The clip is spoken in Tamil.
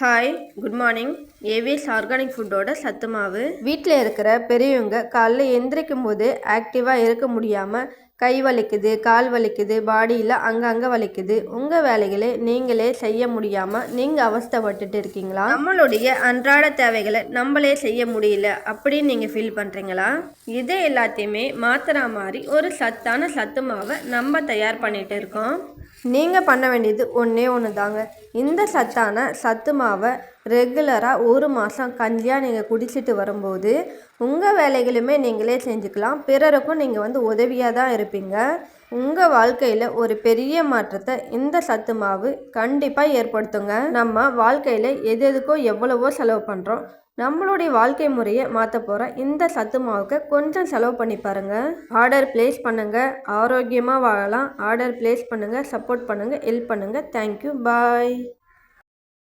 Hi good morning AVS organic ஃபுட்டோட சத்து மாவு. வீட்டில் இருக்கிற பெரியவங்க காலைல எந்திரிக்கும் போது ஆக்டிவாக இருக்க முடியாமல் கை வலிக்குது கால் வலிக்குது பாடியில் அங்கங்கே வலிக்குது. உங்கள் வேலைகளை நீங்களே செய்ய முடியாமல் நீங்கள் அவஸ்தைப்பட்டுட்டு இருக்கீங்களா? நம்மளுடைய அன்றாட தேவைகளை நம்மளே செய்ய முடியல அப்படின்னு நீங்கள் ஃபீல் பண்ணுறீங்களா இதை எல்லாத்தையுமே மாத்திரா மாதிரி ஒரு சத்தான சத்து மாவை நம்ம தயார் பண்ணிட்டு இருக்கோம். நீங்கள் பண்ண வேண்டியது ஒன்றே ஒன்று தாங்க இந்த சத்தான சத்து மாவை ரெகுலராக ஒரு மாதம் கஞ்சியாக நீங்கள் குடிச்சிட்டு வரும்போது உங்கள் வேலைகளுமே நீங்களே செஞ்சுக்கலாம். பிறருக்கும் நீங்கள் வந்து உதவியாக தான் இருப்பீங்க. உங்கள் வாழ்க்கையில் ஒரு பெரிய மாற்றத்தை இந்த சத்து மாவு கண்டிப்பாக ஏற்படுத்துங்க. நம்ம வாழ்க்கையில் எது எதுக்கோ எவ்வளவோ செலவு பண்ணுறோம் நம்மளுடைய வாழ்க்கை முறையை மாற்ற போகிற இந்த சத்து மாவுக்கு கொஞ்சம் செலவு பண்ணி பாருங்கள் ஆர்டர் ப்ளேஸ் பண்ணுங்கள் ஆரோக்கியமாக வாழலாம். ஆர்டர் ப்ளேஸ் பண்ணுங்கள் சப்போர்ட் பண்ணுங்கள் ஹெல்ப் பண்ணுங்கள் தேங்க்யூ பாய்